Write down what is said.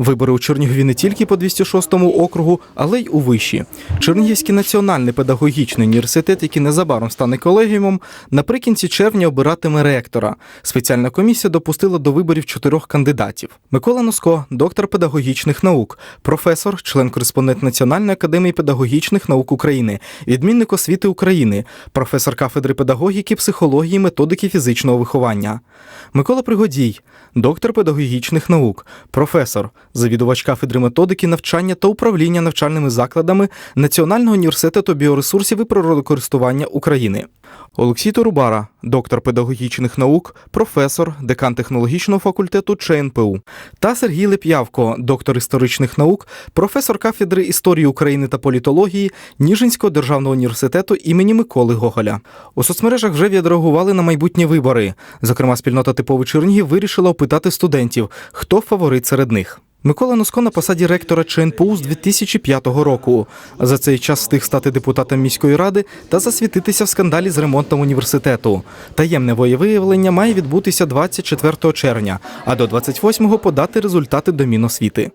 Вибори у Чернігові не тільки по 206 округу, але й у виші. Чернігівський національний педагогічний університет, який незабаром стане колегіумом, наприкінці червня обиратиме ректора. Спеціальна комісія допустила до виборів чотирьох кандидатів: Микола Носко, доктор педагогічних наук, професор, член-кореспондент Національної академії педагогічних наук України, відмінник освіти України, професор кафедри педагогіки, психології, методики фізичного виховання. Микола Пригодій, доктор педагогічних наук, професор, завідувач кафедри методики навчання та управління навчальними закладами Національного університету біоресурсів і природокористування України. Олексій Турубара, доктор педагогічних наук, професор, декан технологічного факультету ЧНПУ. Та Сергій Леп'явко, доктор історичних наук, професор кафедри історії України та політології Ніжинського державного університету імені Миколи Гоголя. У соцмережах вже відреагували на майбутні вибори. Зокрема, спільнота типовий Чернігів вирішила опитати студентів, хто фаворит серед них. Микола Носко на посаді ректора ЧНПУ з 2005 року. За цей час встиг стати депутатом міської ради та засвітитися в скандалі з ремонтом університету. Таємне воєвиявлення має відбутися 24 червня, а до 28-го подати результати до Міносвіти.